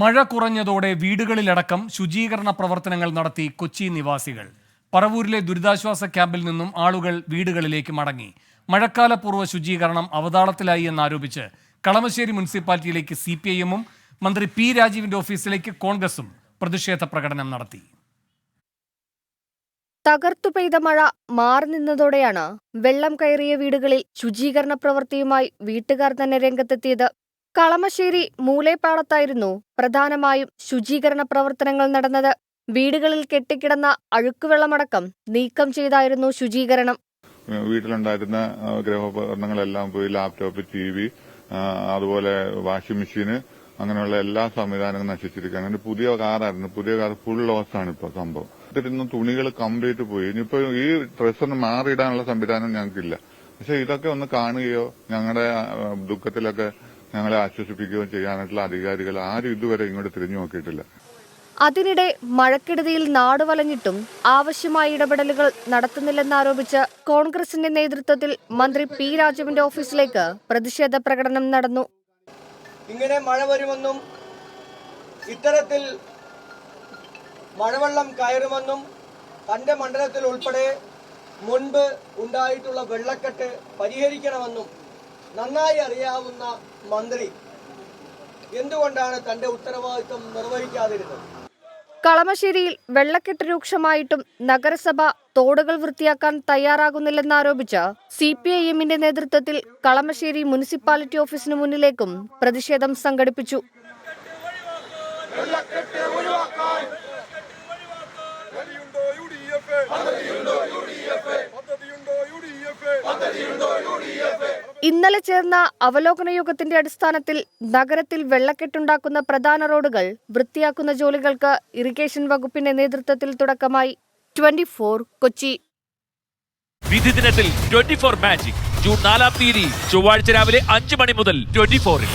മഴ കുറഞ്ഞതോടെ വീടുകളിലടക്കം ശുചീകരണ പ്രവർത്തനങ്ങൾ നടത്തി കൊച്ചി നിവാസികൾ. പറവൂരിലെ ദുരിതാശ്വാസ ക്യാമ്പിൽ നിന്നും ആളുകൾ വീടുകളിലേക്ക് മടങ്ങി. മഴക്കാലപൂർവ ശുചീകരണം അവതാളത്തിലായി എന്നാരോപിച്ച് കളമശ്ശേരി മുനിസിപ്പാലിറ്റിയിലേക്ക് സി പി ഐഎമ്മും മന്ത്രി പി രാജീവിന്റെ ഓഫീസിലേക്ക് കോൺഗ്രസും പ്രതിഷേധ പ്രകടനം നടത്തി. തകർത്തു പെയ്ത മഴ മാറി നിന്നതോടെയാണ് വെള്ളം കയറിയ വീടുകളിൽ ശുചീകരണ പ്രവൃത്തിയുമായി വീട്ടുകാർ തന്നെ രംഗത്തെത്തിയത് കളമശ്ശേരി മൂലേപ്പാടത്തായിരുന്നു പ്രധാനമായും ശുചീകരണ പ്രവർത്തനങ്ങൾ നടന്നത്. വീടുകളിൽ കെട്ടിക്കിടന്ന അഴുക്കുവെള്ളമടക്കം നീക്കം ചെയ്തായിരുന്നു ശുചീകരണം. വീട്ടിലുണ്ടായിരുന്ന ഗ്രഹോപകരണങ്ങളെല്ലാം പോയി ലാപ്ടോപ്പ് ടി വി അതുപോലെ വാഷിംഗ് മെഷീന് അങ്ങനെയുള്ള എല്ലാ സംവിധാനങ്ങളും നശിച്ചിരിക്കുകയാണ്. ഒരു പുതിയ കാറായിരുന്നു. പുതിയ കാർ ഫുൾ ലോസ് ആണ് ഇപ്പോൾ സംഭവം. ഇതിരുന്ന തുണികൾ കംപ്ലീറ്റ് പോയി. ഇനിയിപ്പോ ഈ ഡ്രസ്സൊന്ന് മാറിയിടാനുള്ള സംവിധാനം ഞങ്ങൾക്കില്ല. പക്ഷെ ഇതൊക്കെ ഒന്ന് കാണുകയോ ഞങ്ങളുടെ ദുഃഖത്തിലൊക്കെ ഞങ്ങളെ ആശ്വസിപ്പിക്കുകയും ചെയ്യാനായിട്ടുള്ള അധികാരികൾ ആരും ഇതുവരെ ഇങ്ങോട്ട് തിരിഞ്ഞു നോക്കിയിട്ടില്ല. അതിനിടെ മഴക്കെടുതിയിൽ നാടുവലഞ്ഞിട്ടും ആവശ്യമായ ഇടപെടലുകൾ നടത്തുന്നില്ലെന്നാരോപിച്ച് കോൺഗ്രസിന്റെ നേതൃത്വത്തിൽ മന്ത്രി പി രാജുവിന്റെ ഓഫീസിലേക്ക് പ്രതിഷേധ പ്രകടനം നടന്നു. ഇങ്ങനെ മഴ വരുമെന്നും ഇത്തരത്തിൽ മഴവെള്ളം കയറുമെന്നും തന്റെ മണ്ഡലത്തിൽ ഉൾപ്പെടെ മുൻപ് ഉണ്ടായിട്ടുള്ള വെള്ളക്കെട്ട് പരിഹരിക്കണമെന്നും നന്നായി അറിയാവുന്ന മന്ത്രി. എന്തുകൊണ്ടാണ് തന്റെ ഉത്തരവാദിത്വം നിർവഹിക്കാതിരുന്നത്? കളമശ്ശേരിയിൽ വെള്ളക്കെട്ട് രൂക്ഷമായിട്ടും നഗരസഭ തോടുകൾ വൃത്തിയാക്കാൻ തയ്യാറാകുന്നില്ലെന്നാരോപിച്ച് സി പി ഐ എമ്മിന്റെ നേതൃത്വത്തിൽ കളമശ്ശേരി മുനിസിപ്പാലിറ്റി ഓഫീസിന് മുന്നിലേക്കും പ്രതിഷേധം സംഘടിപ്പിച്ചു. വെള്ളക്കെട്ട് യു ഇന്നലെ ചേർന്ന അവലോകന യോഗത്തിന്റെ അടിസ്ഥാനത്തിൽ നഗരത്തിൽ വെള്ളക്കെട്ടുണ്ടാക്കുന്ന പ്രധാന റോഡുകൾ വൃത്തിയാക്കുന്ന ജോലികൾക്ക് ഇറിഗേഷൻ വകുപ്പിന്റെ നേതൃത്വത്തിൽ തുടക്കമായി. Twenty four Kochi. വിധി ദിനത്തിൽ ട്വന്റി ഫോർ മാജിക്. ജൂൺ നാലാം തീയതി ചൊവ്വാഴ്ച രാവിലെ അഞ്ച് മണി മുതൽ ട്വന്റി ഫോറിൽ.